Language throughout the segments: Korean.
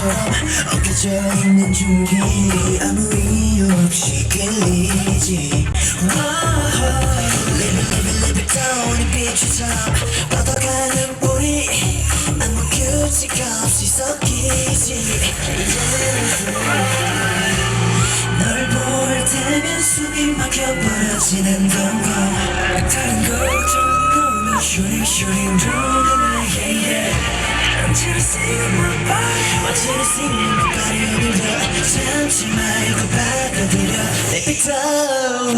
것처럼 엉켜져 있는 줄이 아무 이유 없이 끌리지. Live it, live it, live it down 이 빛처럼 뻗어가는 우리 아무 규칙 없이 섞이지. 널볼 때면 숨이 막혀 버려지는 건가 다른 걱정은 너는 shooting shooting drone yeah yeah Want you to see my body Want you to see my body 오늘도 참지 말고 받아들여 Let it down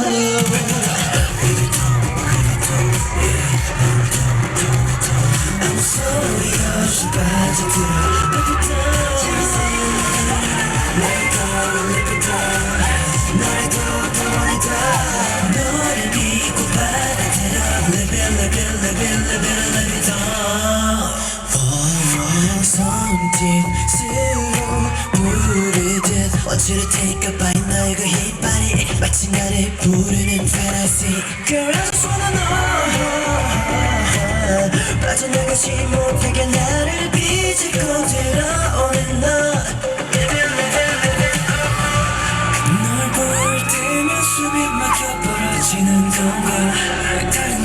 아무 소리 없이 빠져들어 Let it down Let it go, let it go 너를 더 원해 손짓으로 부르듯 Want you to take a bite 너의 그 hit 나를 부르는 fantasy Girl I just wanna know 빠져나가지 못하게 나를 비집고 들어오는 너 숨이 막혀 벌어지는 건가 다른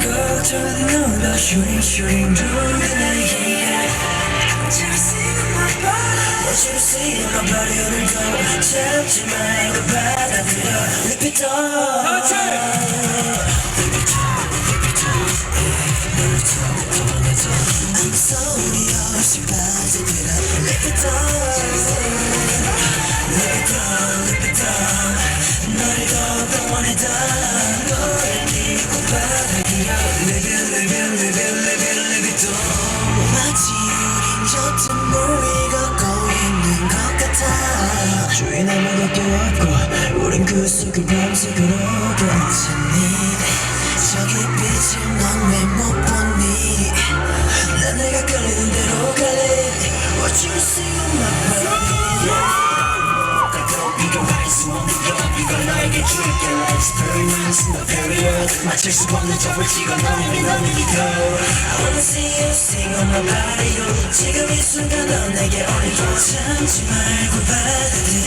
shooting through the night yeah. Rip it 빠져들어 Rip it off 너를 더더 원해도 주인 아무것도 없고 우린 그 속을 밤새 걸어갔으니? 저기 빛을 넌왜 못 보니? 난 내가 끌리는 대로 갈래. What you see on my 가까워 비교할 수 없는 점을 찍어 너는 믿어 I wanna see you sing on my body. 지금 이 순간 넌 내게 어리고 참지 말고 질러